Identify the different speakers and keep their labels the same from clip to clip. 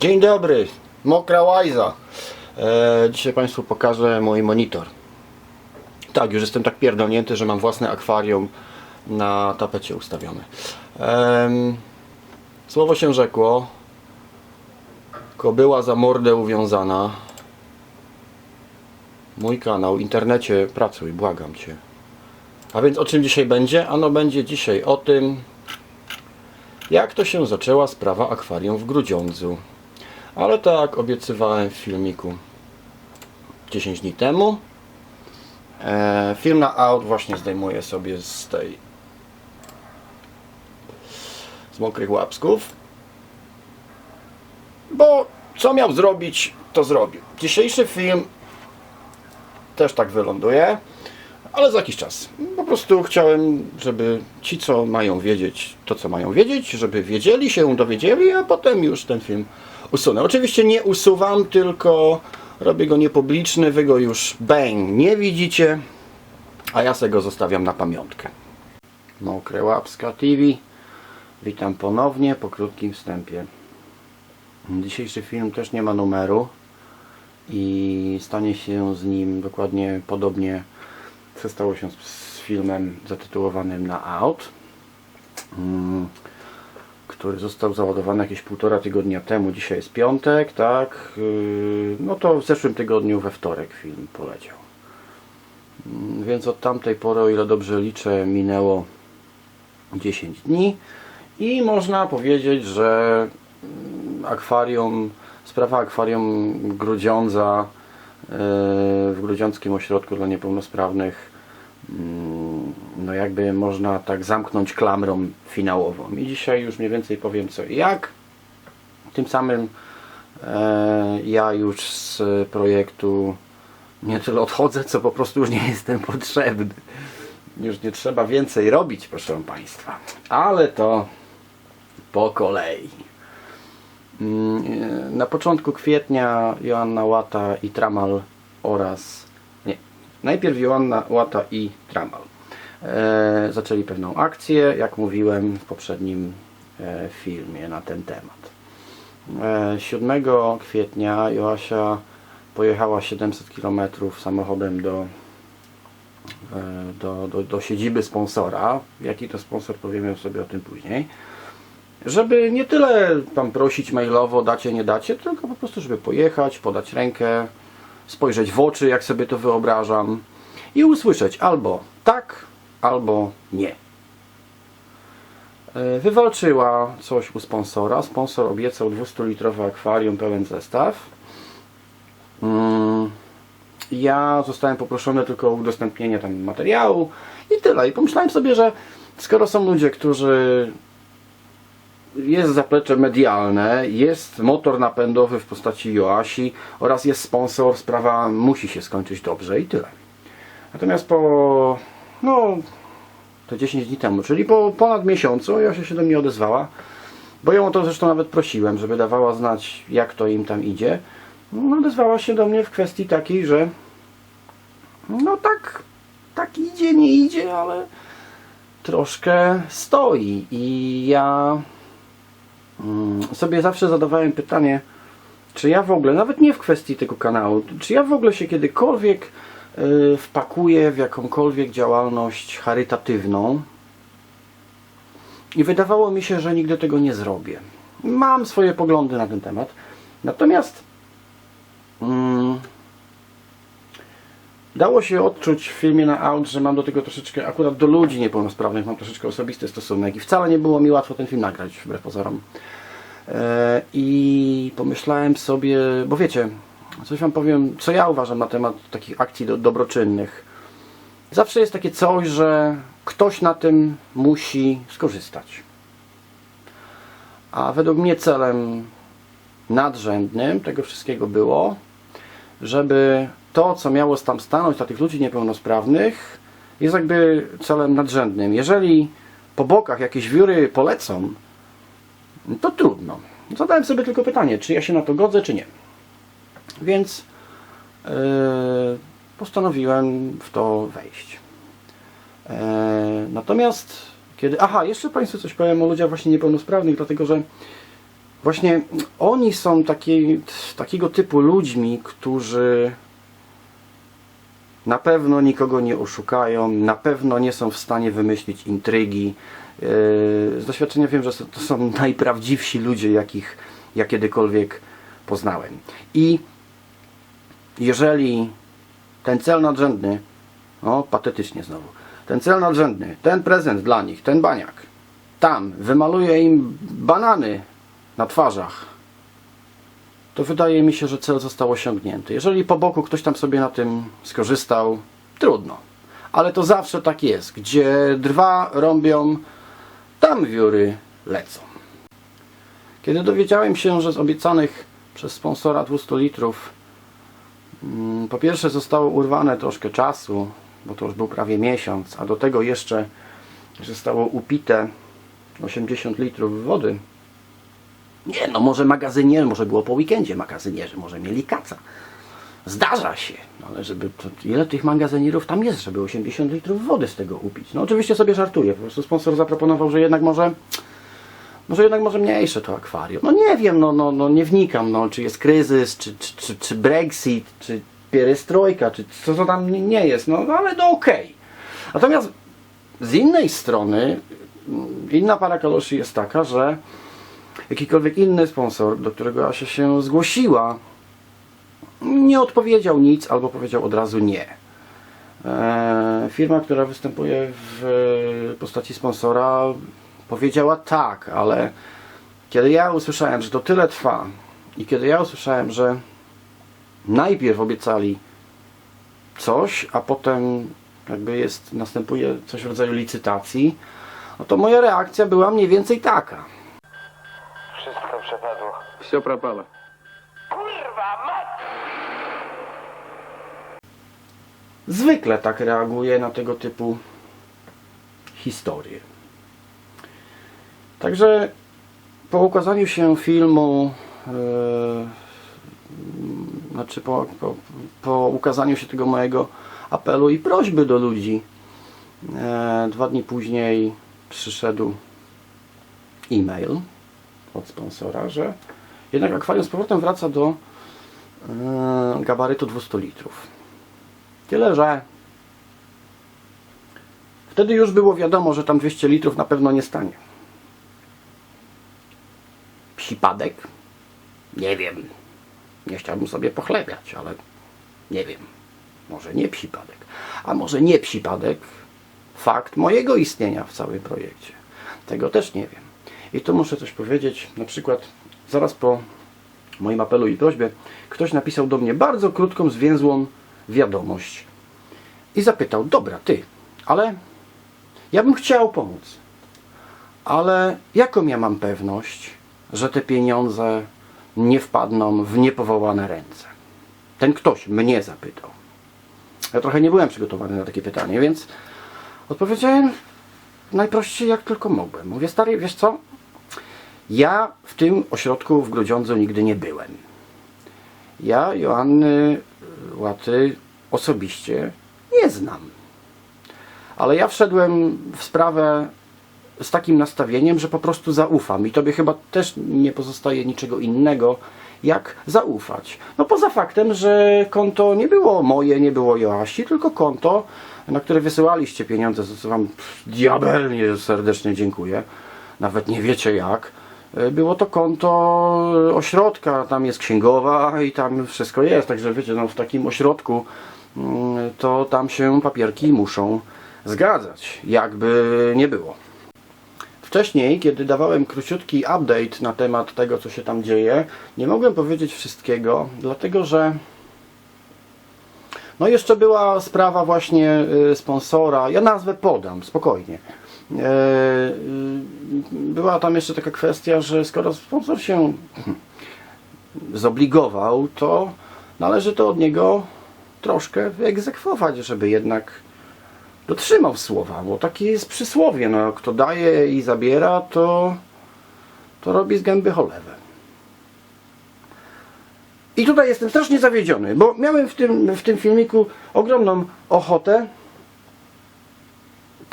Speaker 1: Dzień dobry, mokra łajza. E, dzisiaj Państwu pokażę mój monitor. Tak, już jestem tak pierdolnięty, że mam własne akwarium na tapecie ustawione. Em, słowo się rzekło. Kobyła za mordę uwiązana. Mój kanał, internecie pracuj, błagam Cię. A więc o czym dzisiaj będzie? Ano będzie dzisiaj o tym, jak to się zaczęła sprawa akwarium w Grudziądzu. Ale tak obiecywałem w filmiku 10 dni temu. E, film na out właśnie zdejmuję sobie z tej z mokrych łapsków. Bo co miał zrobić, to zrobił. Dzisiejszy film też tak wyląduje, ale za jakiś czas. Po prostu chciałem, żeby ci, co mają wiedzieć, to co mają wiedzieć, żeby wiedzieli, się dowiedzieli, a potem już ten film usunę. Oczywiście nie usuwam, tylko robię go niepubliczny, wy go już bang nie widzicie, a ja sobie go zostawiam na pamiątkę. Mokre Łapska TV. Witam ponownie po krótkim wstępie. Dzisiejszy film też nie ma numeru i stanie się z nim dokładnie podobnie co stało się z, filmem zatytułowanym na Out mm, który został załadowany jakieś półtora tygodnia temu. Dzisiaj jest piątek, tak? Yy, no to w zeszłym tygodniu we wtorek film poleciał. Mm, więc od tamtej pory, o ile dobrze liczę, minęło 10 dni i można powiedzieć, że mm, akwarium, sprawa akwarium Grudziądza w Grudziąckim Ośrodku dla Niepełnosprawnych mm, no jakby można tak zamknąć klamrą finałową. I dzisiaj już mniej więcej powiem co i jak. Tym samym e, ja już z projektu nie tyle odchodzę, co po prostu już nie jestem potrzebny. Już nie trzeba więcej robić, proszę Państwa. Ale to po kolei. Na początku kwietnia Joanna Łata i Tramal oraz nie, najpierw Joanna Łata i Tramal e, zaczęli pewną akcję, jak mówiłem w poprzednim e, filmie na ten temat. E, 7 kwietnia Joasia pojechała 700 km samochodem do, e, do, do, do siedziby sponsora. Jaki to sponsor, powiemy sobie o tym później. Żeby nie tyle tam prosić mailowo, dacie, nie dacie, tylko po prostu, żeby pojechać, podać rękę, spojrzeć w oczy, jak sobie to wyobrażam i usłyszeć albo tak, albo nie. E, Wywalczyła coś u sponsora. Sponsor obiecał 200-litrowe akwarium, pełen zestaw. Mm, Ja zostałem poproszony tylko o udostępnienie tam materiału i tyle. I pomyślałem sobie, że skoro są ludzie, którzy jest zaplecze medialne, jest motor napędowy w postaci Joasi oraz jest sponsor, sprawa musi się skończyć dobrze i tyle. Natomiast po no to 10 dni temu, czyli po ponad miesiącu Josia się do mnie odezwała, bo ją o to zresztą nawet prosiłem, żeby dawała znać jak to im tam idzie. No, odezwała się do mnie w kwestii takiej, że no tak, tak idzie, nie idzie, ale troszkę stoi i ja sobie zawsze zadawałem pytanie, czy ja w ogóle, nawet nie w kwestii tego kanału, czy ja w ogóle się kiedykolwiek y, wpakuję w jakąkolwiek działalność charytatywną i wydawało mi się, że nigdy tego nie zrobię. Mam swoje poglądy na ten temat, natomiast mm, dało się odczuć w filmie na out, że mam do tego troszeczkę, akurat do ludzi niepełnosprawnych mam troszeczkę osobisty stosunek i wcale nie było mi łatwo ten film nagrać, wbrew pozorom. E, I pomyślałem sobie, bo wiecie, coś wam powiem, co ja uważam na temat takich akcji do, dobroczynnych. Zawsze jest takie coś, że ktoś na tym musi skorzystać. A według mnie celem nadrzędnym tego wszystkiego było, żeby to, co miało tam stanąć dla tych ludzi niepełnosprawnych, jest jakby celem nadrzędnym. Jeżeli po bokach jakieś wióry polecą, to trudno. Zadałem sobie tylko pytanie, czy ja się na to godzę, czy nie. Więc yy, postanowiłem w to wejść. Yy, natomiast kiedy. Aha, jeszcze Państwu coś powiem o ludziach właśnie niepełnosprawnych, dlatego że właśnie oni są taki, takiego typu ludźmi, którzy na pewno nikogo nie oszukają, na pewno nie są w stanie wymyślić intrygi. Yy, Z doświadczenia wiem, że to to są najprawdziwsi ludzie, jakich ja kiedykolwiek poznałem. I jeżeli ten cel nadrzędny, o patetycznie znowu, ten cel nadrzędny, ten prezent dla nich, ten baniak, tam wymaluje im banany na twarzach, to wydaje mi się, że cel został osiągnięty. Jeżeli po boku ktoś tam sobie na tym skorzystał, trudno. Ale to zawsze tak jest. Gdzie drwa rąbią, tam wióry lecą. Kiedy dowiedziałem się, że z obiecanych przez sponsora 200 litrów mm, po pierwsze zostało urwane troszkę czasu, bo to już był prawie miesiąc, a do tego jeszcze zostało upite 80 litrów wody, nie, no może magazynierzy, może było po weekendzie magazynierzy, może mieli kaca. Zdarza się, no ale żeby to, ile tych magazynierów tam jest, żeby 80 litrów wody z tego upić? No oczywiście sobie żartuję, po prostu sponsor zaproponował, że jednak może może jednak może mniejsze to akwarium. No nie wiem, no, no, no nie wnikam, no, czy jest kryzys, czy, czy, czy, czy Brexit, czy pierestrojka, czy co to tam nie- jest, no, no ale no okej. Natomiast z innej strony mm, inna para kaloszy jest taka, że jakikolwiek inny sponsor, do którego Asia się zgłosiła, nie odpowiedział nic albo powiedział od razu nie. Eee, firma, która występuje w postaci sponsora, powiedziała tak, ale kiedy ja usłyszałem, że to tyle trwa i kiedy ja usłyszałem, że najpierw obiecali coś, a potem jakby jest, następuje coś w rodzaju licytacji, no to moja reakcja była mniej więcej taka
Speaker 2: Wszystko przepadło.
Speaker 3: Все пропало.
Speaker 2: Kurwa, mat!
Speaker 1: zwykle tak reaguje na tego typu historie. Także po ukazaniu się filmu, e, znaczy po, po, po ukazaniu się tego mojego apelu i prośby do ludzi, e, dwa dni później przyszedł e-mail od sponsora, że jednak akwarium z powrotem wraca do e, gabarytu 200 litrów. Tyle, że wtedy już było wiadomo, że tam 200 litrów na pewno nie stanie. Przypadek? Nie wiem. Nie chciałbym sobie pochlebiać, ale nie wiem. Może nie przypadek. A może nie przypadek fakt mojego istnienia w całym projekcie. Tego też nie wiem. I tu muszę coś powiedzieć. Na przykład zaraz po moim apelu i prośbie ktoś napisał do mnie bardzo krótką, zwięzłą wiadomość i zapytał, dobra, ty, ale ja bym chciał pomóc, ale jaką ja mam pewność, że te pieniądze nie wpadną w niepowołane ręce? Ten ktoś mnie zapytał. Ja trochę nie byłem przygotowany na takie pytanie, więc odpowiedziałem najprościej jak tylko mogłem. Mówię, stary, wiesz co? Ja w tym ośrodku w Grudziądzu nigdy nie byłem. Ja Joanny Łaty osobiście nie znam. Ale ja wszedłem w sprawę z takim nastawieniem, że po prostu zaufam i tobie chyba też nie pozostaje niczego innego, jak zaufać. No poza faktem, że konto nie było moje, nie było Joasi, tylko konto, na które wysyłaliście pieniądze, za co wam diabelnie serdecznie dziękuję. Nawet nie wiecie jak. E, Było to konto ośrodka, tam jest księgowa i tam wszystko jest, także wiecie, no w takim ośrodku mm, to tam się papierki muszą zgadzać, jakby nie było. Wcześniej, kiedy dawałem króciutki update na temat tego, co się tam dzieje, nie mogłem powiedzieć wszystkiego, dlatego że no jeszcze była sprawa właśnie y, sponsora, ja nazwę podam, spokojnie. E, y, Była tam jeszcze taka kwestia, że skoro sponsor się zobligował, to należy to od niego troszkę wyegzekwować, żeby jednak dotrzymał słowa, bo takie jest przysłowie, no kto daje i zabiera, to, to robi z gęby cholewę. I tutaj jestem strasznie zawiedziony, bo miałem w tym, w tym filmiku ogromną ochotę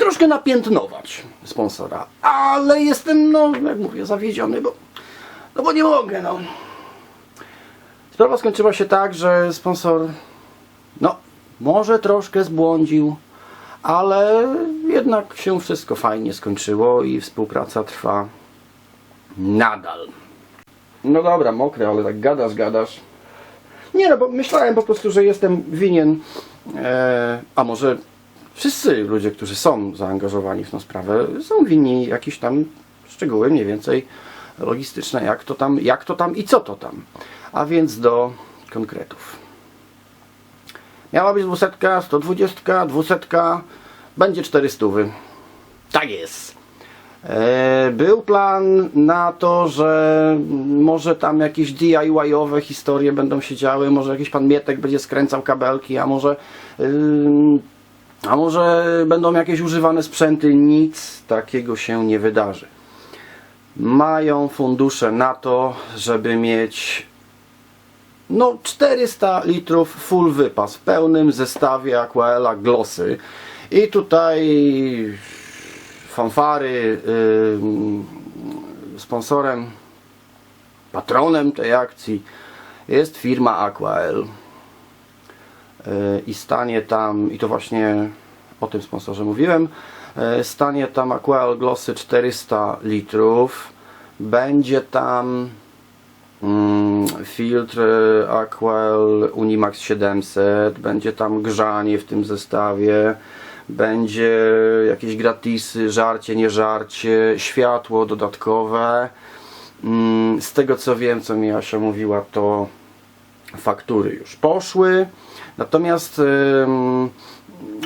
Speaker 1: troszkę napiętnować sponsora, ale jestem, no jak mówię, zawiedziony, bo No bo nie mogę, no. Sprawa skończyła się tak, że sponsor, no, może troszkę zbłądził, ale jednak się wszystko fajnie skończyło i współpraca trwa nadal. No dobra, mokry, ale tak gadasz, gadasz. Nie no, bo myślałem po prostu, że jestem winien, e, a może wszyscy ludzie, którzy są zaangażowani w tą sprawę, są winni jakieś tam szczegóły mniej więcej logistyczne, jak to tam, jak to tam i co to tam. A więc do konkretów. Miała być 200, 120, 200, będzie 400. Tak jest. E, Był plan na to, że może tam jakieś DIY-owe historie będą się działy, może jakiś pan Mietek będzie skręcał kabelki, a może a może będą jakieś używane sprzęty. Nic takiego się nie wydarzy. Mają fundusze na to, żeby mieć no 400 litrów full wypas w pełnym zestawie Aquaela Glossy. I tutaj fanfary yy, sponsorem, patronem tej akcji jest firma Aquael. I stanie tam, i to właśnie o tym sponsorze mówiłem, yy, stanie tam Aquael Glossy 400 litrów. Będzie tam Mm, filtr e, Aquel Unimax 700, będzie tam grzanie w tym zestawie, będzie jakieś gratisy, żarcie, nie żarcie, światło dodatkowe. Mm, Z tego co wiem, co mi Asia mówiła, to faktury już poszły. Natomiast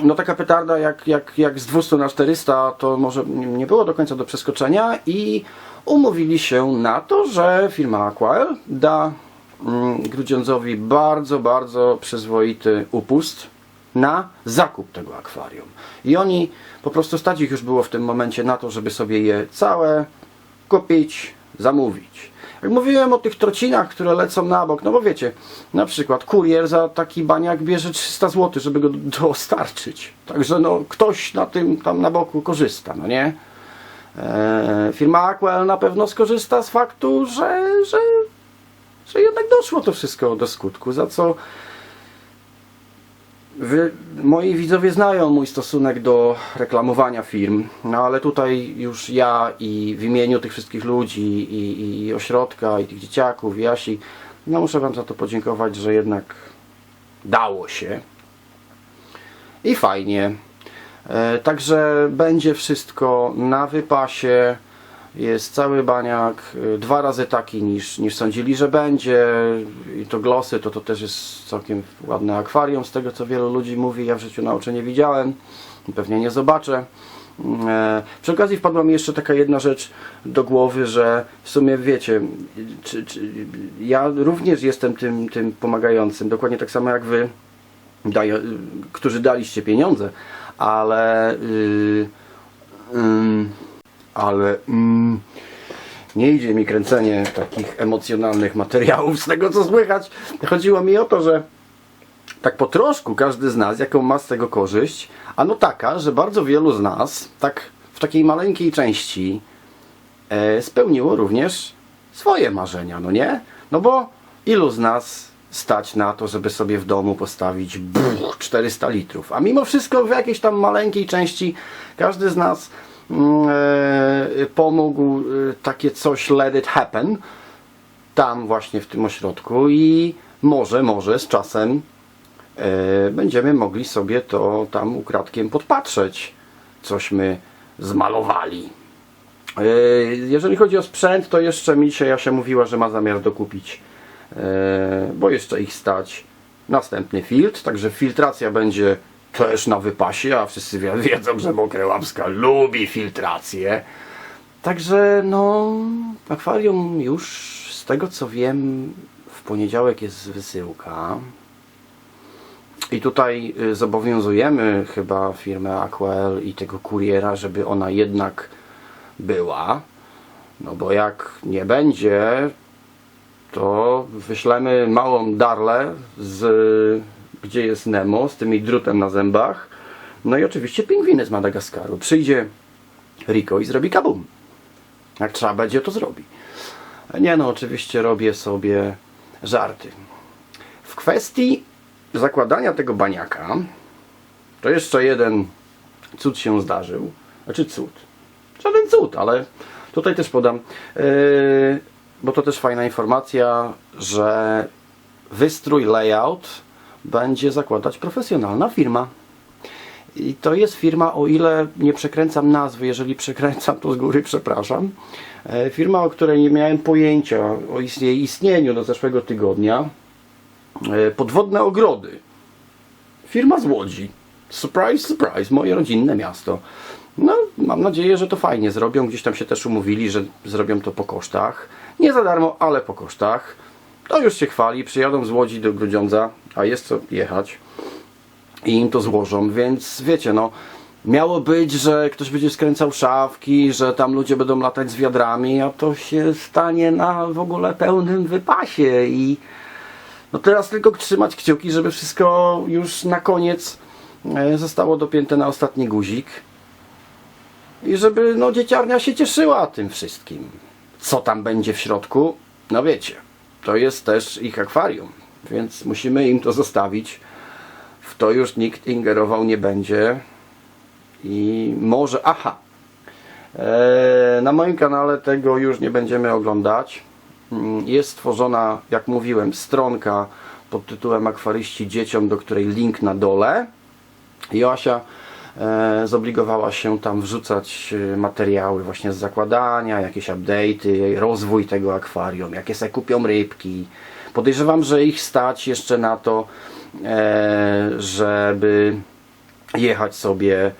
Speaker 1: no taka petarda jak, jak, jak z 200 na 400 to może nie było do końca do przeskoczenia i umówili się na to, że firma Aquael da mm, Grudziądzowi bardzo, bardzo przyzwoity upust na zakup tego akwarium. I oni po prostu stać ich już było w tym momencie na to, żeby sobie je całe kupić, zamówić. Jak mówiłem o tych trocinach, które lecą na bok, no bo wiecie, na przykład kurier za taki baniak bierze 300 zł, żeby go dostarczyć. Także no ktoś na tym tam na boku korzysta, no nie? Eee, firma Aquel na pewno skorzysta z faktu, że, że, że jednak doszło to wszystko do skutku, za co Wy, moi widzowie znają mój stosunek do reklamowania firm, no ale tutaj już ja i w imieniu tych wszystkich ludzi i, i ośrodka i tych dzieciaków i Jasi, no muszę Wam za to podziękować, że jednak dało się i fajnie. E, także będzie wszystko na wypasie. Jest cały baniak, y, dwa razy taki niż, niż sądzili, że będzie. I to glosy, to to też jest całkiem ładne akwarium, z tego co wielu ludzi mówi. Ja w życiu na oczy nie widziałem, pewnie nie zobaczę. E, Przy okazji wpadła mi jeszcze taka jedna rzecz do głowy, że w sumie wiecie, czy, czy, ja również jestem tym, tym pomagającym, dokładnie tak samo jak wy, daje, którzy daliście pieniądze, ale yy, ym, ale mm, nie idzie mi kręcenie takich emocjonalnych materiałów z tego co słychać. Chodziło mi o to, że tak po troszku każdy z nas, jaką ma z tego korzyść, ano taka, że bardzo wielu z nas, tak w takiej maleńkiej części, e, spełniło również swoje marzenia, no nie? No bo ilu z nas stać na to, żeby sobie w domu postawić buch, 400 litrów, a mimo wszystko w jakiejś tam maleńkiej części każdy z nas pomógł e, takie coś let it happen tam właśnie w tym ośrodku i może, może z czasem e, będziemy mogli sobie to tam ukradkiem podpatrzeć, cośmy zmalowali. E, Jeżeli chodzi o sprzęt, to jeszcze mi się Jasia mówiła, że ma zamiar dokupić, e, bo jeszcze ich stać, następny filtr, także filtracja będzie też na wypasie, a wszyscy wi- wiedzą, że Mokrełapska lubi filtrację. Także no, akwarium już z tego co wiem, w poniedziałek jest wysyłka. I tutaj y, zobowiązujemy chyba firmę Aquel i tego kuriera, żeby ona jednak była. No bo jak nie będzie, to wyślemy małą darlę z gdzie jest Nemo z tymi drutem na zębach. No i oczywiście pingwiny z Madagaskaru. Przyjdzie Rico i zrobi kabum. Jak trzeba będzie, to zrobi. Nie no, oczywiście robię sobie żarty. W kwestii zakładania tego baniaka, to jeszcze jeden cud się zdarzył. Znaczy cud. Żaden cud, ale tutaj też podam, yy, bo to też fajna informacja, że wystrój layout będzie zakładać profesjonalna firma. I to jest firma, o ile nie przekręcam nazwy, jeżeli przekręcam, to z góry przepraszam. E, Firma, o której nie miałem pojęcia o jej istnieniu do zeszłego tygodnia. E, Podwodne Ogrody. Firma z Łodzi. Surprise, surprise, moje rodzinne miasto. No, mam nadzieję, że to fajnie zrobią. Gdzieś tam się też umówili, że zrobią to po kosztach. Nie za darmo, ale po kosztach. To już się chwali. Przyjadą z Łodzi do Grudziądza, a jest co jechać i im to złożą, więc wiecie, no miało być, że ktoś będzie skręcał szafki, że tam ludzie będą latać z wiadrami, a to się stanie na w ogóle pełnym wypasie i no teraz tylko trzymać kciuki, żeby wszystko już na koniec e, zostało dopięte na ostatni guzik i żeby no dzieciarnia się cieszyła tym wszystkim. Co tam będzie w środku? No wiecie, to jest też ich akwarium, więc musimy im to zostawić w to już nikt ingerował nie będzie. I może, aha, e, na moim kanale tego już nie będziemy oglądać. Mm, Jest stworzona, jak mówiłem, stronka pod tytułem Akwaryści Dzieciom, do której link na dole. Joasia e, zobligowała się tam wrzucać e, materiały właśnie z zakładania, jakieś update'y, rozwój tego akwarium, jakie se kupią rybki. Podejrzewam, że ich stać jeszcze na to, e, żeby jechać sobie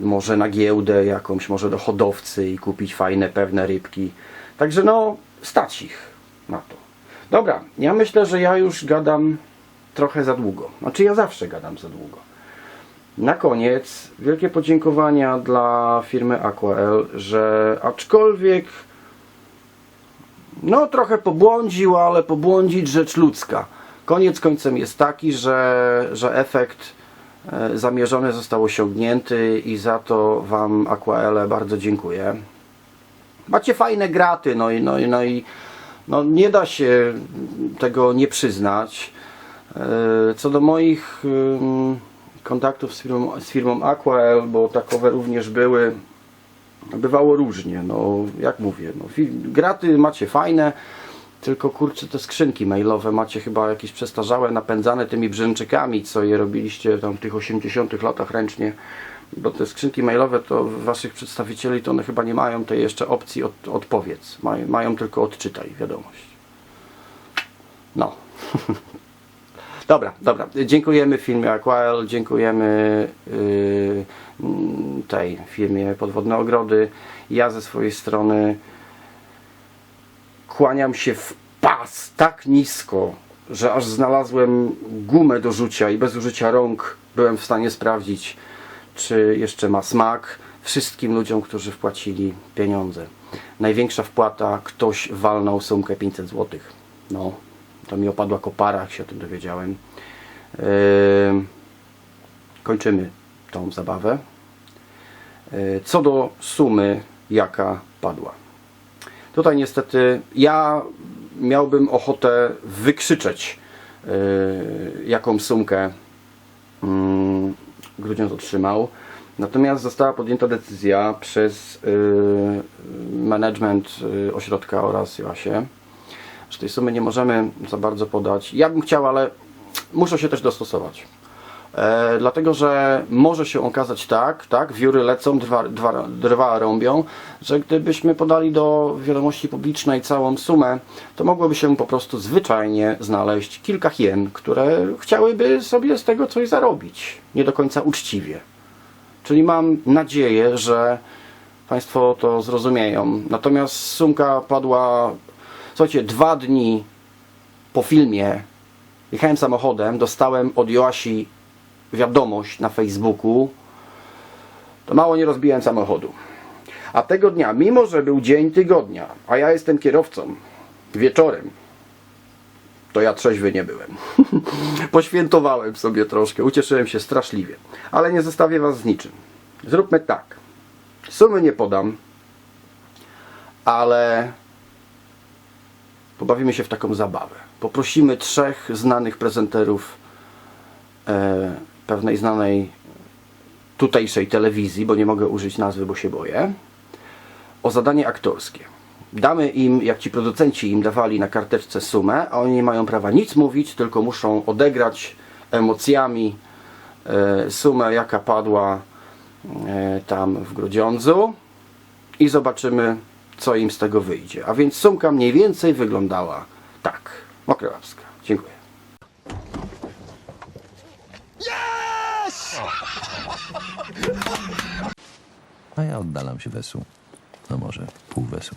Speaker 1: może na giełdę jakąś, może do hodowcy i kupić fajne, pewne rybki. Także no, stać ich na to. Dobra, ja myślę, że ja już gadam trochę za długo. Znaczy ja zawsze gadam za długo. Na koniec wielkie podziękowania dla firmy Aquael, że aczkolwiek no trochę pobłądził, ale pobłądzić rzecz ludzka. Koniec końcem jest taki, że, że efekt e, zamierzony został osiągnięty i za to Wam Aquaele bardzo dziękuję. Macie fajne graty, no i, no i, no i no nie da się tego nie przyznać. E, Co do moich kontaktów z firmą, z firmą Aquael, bo takowe również były, bywało różnie. No, jak mówię, no, graty macie fajne, tylko kurczę, te skrzynki mailowe macie chyba jakieś przestarzałe, napędzane tymi brzęczykami, co je robiliście tam w tych 80 latach ręcznie. Bo te skrzynki mailowe to waszych przedstawicieli to one chyba nie mają tej jeszcze opcji od, odpowiedz. Mają, mają tylko odczytaj wiadomość. No. Dobra, dobra. Dziękujemy firmie Aquael, dziękujemy yy, tej firmie Podwodne Ogrody. Ja ze swojej strony kłaniam się w pas tak nisko, że aż znalazłem gumę do rzucia i bez użycia rąk byłem w stanie sprawdzić, czy jeszcze ma smak wszystkim ludziom, którzy wpłacili pieniądze. Największa wpłata, ktoś walnął sumkę 500 zł. No, to mi opadła kopara, jak się o tym dowiedziałem. Yy, kończymy tą zabawę. Yy, co do sumy, jaka padła. Tutaj niestety ja miałbym ochotę wykrzyczeć, yy, jaką sumkę yy, otrzymał. Natomiast została podjęta decyzja przez management ośrodka oraz Joasię, że tej sumy nie możemy za bardzo podać. Ja bym chciał, ale muszę się też dostosować. E, dlatego, że może się okazać tak, tak, wióry lecą, drwa, drwa, drwa rąbią, że gdybyśmy podali do wiadomości publicznej całą sumę, to mogłoby się po prostu zwyczajnie znaleźć kilka hien, które chciałyby sobie z tego coś zarobić. Nie do końca uczciwie. Czyli mam nadzieję, że Państwo to zrozumieją. Natomiast sumka padła, słuchajcie, dwa dni po filmie jechałem samochodem, dostałem od Joasi wiadomość na Facebooku, to mało nie rozbiłem samochodu. A tego dnia, mimo że był dzień tygodnia, a ja jestem kierowcą, wieczorem, to ja trzeźwy nie byłem. Poświętowałem sobie troszkę, ucieszyłem się straszliwie. Ale nie zostawię Was z niczym. Zróbmy tak. Sumy nie podam, ale pobawimy się w taką zabawę. Poprosimy trzech znanych prezenterów e, pewnej znanej tutejszej telewizji, bo nie mogę użyć nazwy, bo się boję, o zadanie aktorskie. Damy im, jak ci producenci im dawali na karteczce sumę, a oni nie mają prawa nic mówić, tylko muszą odegrać emocjami e, sumę, jaka padła e, tam w Grudziądzu i zobaczymy, co im z tego wyjdzie. A więc sumka mniej więcej wyglądała tak. Mokrowska. Dziękuję.
Speaker 3: A ja oddalam się wesu. No może pół wesu.